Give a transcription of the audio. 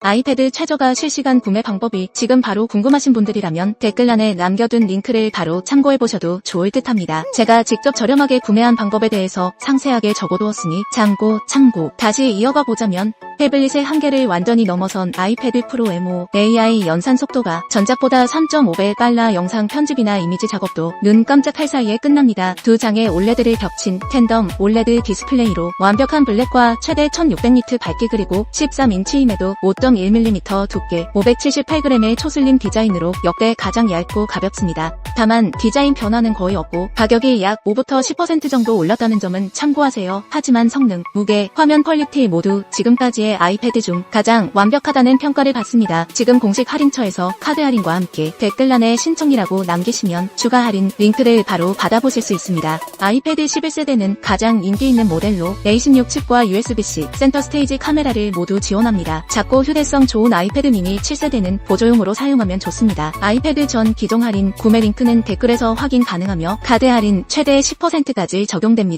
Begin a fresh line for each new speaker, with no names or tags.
아이패드 최저가 실시간 구매 방법이 지금 바로 궁금하신 분들이라면 댓글란에 남겨둔 링크를 바로 참고해보셔도 좋을 듯 합니다. 제가 직접 저렴하게 구매한 방법에 대해서 상세하게 적어두었으니 참고 참고 다시 이어가 보자면 태블릿의 한계를 완전히 넘어선 아이패드 프로 M5 AI 연산 속도가 전작보다 3.5배 빨라 영상 편집이나 이미지 작업도 눈 깜짝할 사이에 끝납니다. 두 장의 올레드를 겹친 텐덤 올레드 디스플레이로 완벽한 블랙과 최대 1600니트 밝기 그리고 13인치임에도 5.1mm 두께 578g의 초슬림 디자인으로 역대 가장 얇고 가볍습니다. 다만 디자인 변화는 거의 없고 가격이 약 5부터 10% 정도 올랐다는 점은 참고하세요. 하지만 성능, 무게, 화면 퀄리티 모두 지금까지의 아이패드 중 가장 완벽하다는 평가를 받습니다. 지금 공식 할인처에서 카드 할인과 함께 댓글란에 신청이라고 남기시면 추가 할인 링크를 바로 받아보실 수 있습니다. 아이패드 11세대는 가장 인기 있는 모델로 A16 칩과 USB-C 센터 스테이지 카메라를 모두 지원합니다. 작고 휴대성 좋은 아이패드 미니 7세대는 보조용으로 사용하면 좋습니다. 아이패드 전 기종 할인 구매 링크는 댓글에서 확인 가능하며 카드 할인 최대 10%까지 적용됩니다.